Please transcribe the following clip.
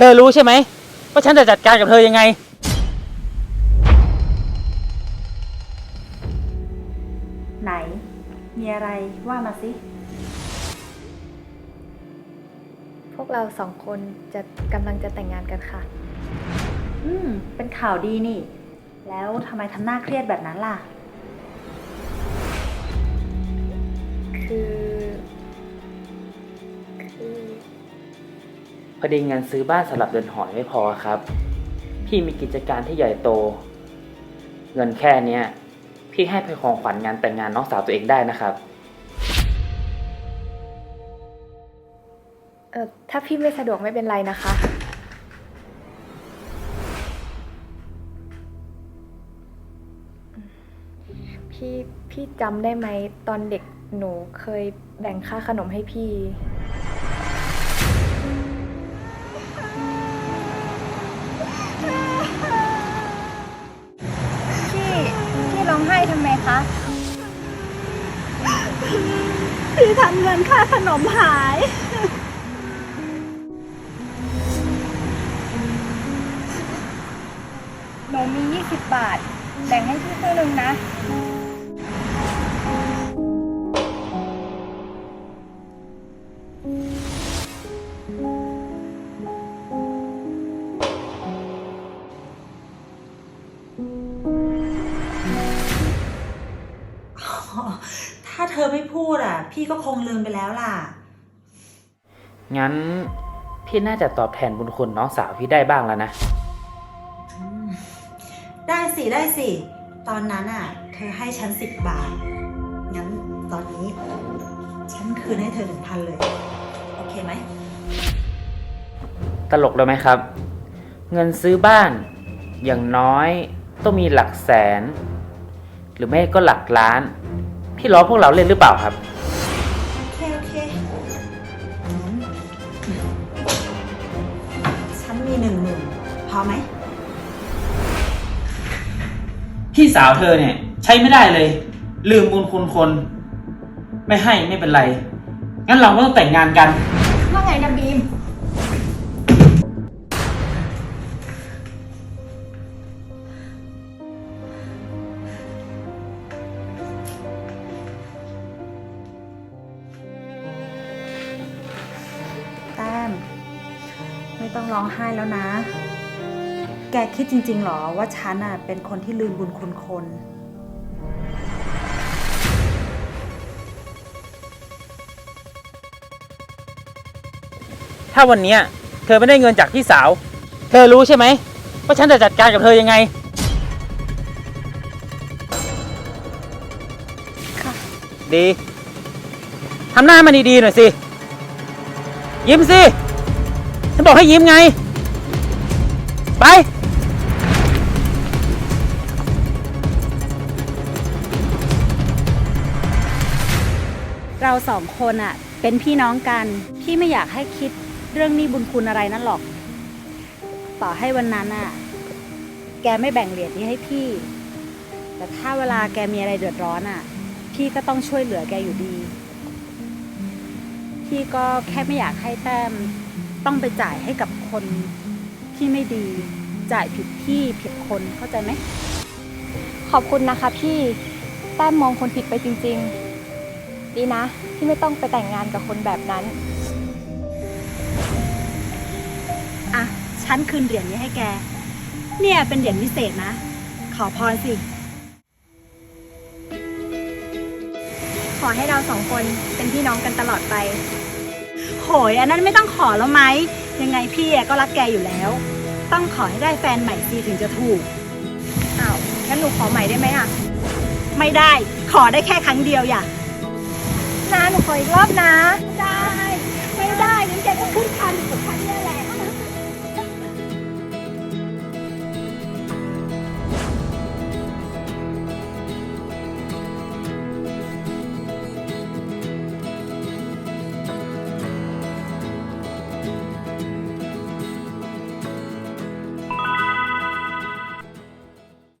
เธอรู้ใช่ไหมว่าฉันจะจัดการกับเธอยังไง ไหน มีอะไรว่ามาสิ พวกเราสองคนจะกำลังจะแต่งงานกันค่ะ อืม เป็นข่าวดีนี่ แล้วทำไมทำหน้าเครียดแบบนั้นล่ะ คือ พอดีเงินซื้อบ้านสำหรับเดินหอไม่พอครับ พี่มีกิจการที่ใหญ่โต เงินแค่เนี้ยพี่ให้เป็นของขวัญงานแต่งงานน้องสาวตัวเองได้นะครับ เออถ้าพี่ไม่สะดวกไม่เป็นไรนะคะ พี่พี่จำได้ไหมตอนเด็กหนูเคยแบ่งค่าขนมให้พี่ ทำเงินค่าขนมหาย หนูมี 20 บาท แบ่งให้พี่ครึ่งหนึงนะ ถ้าเธอไม่พูดอะ พี่ก็คงลืมไปแล้วล่ะ งั้น พี่น่าจะตอบแทนบุญคุณน้องสาวพี่ได้บ้างแล้วนะ ได้สิ ได้สิ ตอนนั้นอะ เธอให้ฉันสิบบาท งั้นตอนนี้ ฉันคืนให้เธอหนึ่งพันเลย โอเคไหม ตลกเลยไหมครับ เงินซื้อบ้าน อย่างน้อยต้องมีหลักแสน หรือไม่ก็หลักล้าน พี่ล้อพวกเราเล่นหรือเปล่าครับ โอเค โอเคงั้นฉันมีหนึ่งหมื่นพอไหม พี่สาวเธอเนี่ย ใช้ไม่ได้เลย ลืมบุญคุณคน ไม่ให้ไม่เป็นไร งั้นเราก็ต้องแต่งงานกัน ไม่ต้องร้องไห้แล้วนะ แกคิดจริงๆหรอว่าฉันอะเป็นคนที่ลืมบุญคุณคนถ้าวันเนี้ยเธอไม่ได้เงินจากพี่สาว เธอรู้ใช่ไหมว่าฉันจะจัดการกับเธอยังไง ค่ะ ดี ทำหน้ามันดีๆหน่อยสิ ยิ้มสิ ฉันบอกให้ยิ้มไง ไป เราสองคนอะเป็นพี่น้องกัน พี่ไม่อยากให้คิดเรื่องหนี้บุญคุณอะไรนั่นหรอก ต่อให้วันนั้นอะแกไม่แบ่งเหรียญนี้ให้พี่ แต่ถ้าเวลาแกมีอะไรเดือดร้อนอะพี่ก็ต้องช่วยเหลือแกอยู่ดี พี่ก็แค่ไม่อยากให้แต้ม ต้องไปจ่ายให้กับคนที่ไม่ดี จ่ายผิดที่ผิดคนเข้าใจไหม ขอบคุณนะคะพี่แต้มมองคนผิดไปจริงๆ ดีนะที่ไม่ต้องไปแต่งงานกับคนแบบนั้น อะ ฉันคืนเหรียญนี้ให้แก เนี่ยเป็นเหรียญวิเศษนะ ขอพรสิ ขอให้เราสองคนเป็นพี่น้องกันตลอดไป โหย อันนั้นไม่ต้องขอแล้วไหม ยังไงพี่อะก็รักแกอยู่แล้ว ต้องขอให้ได้แฟนใหม่สิถึงจะถูก อ้าว งั้นหนูขอใหม่ได้ไหมอะ ไม่ได้ ขอได้แค่ครั้งเดียวอย่านะหนูขออีกรอบนะ ได้ ไม่ได้งั้นแกก็ขึ้นคันกับฉันเนี่ยแหละ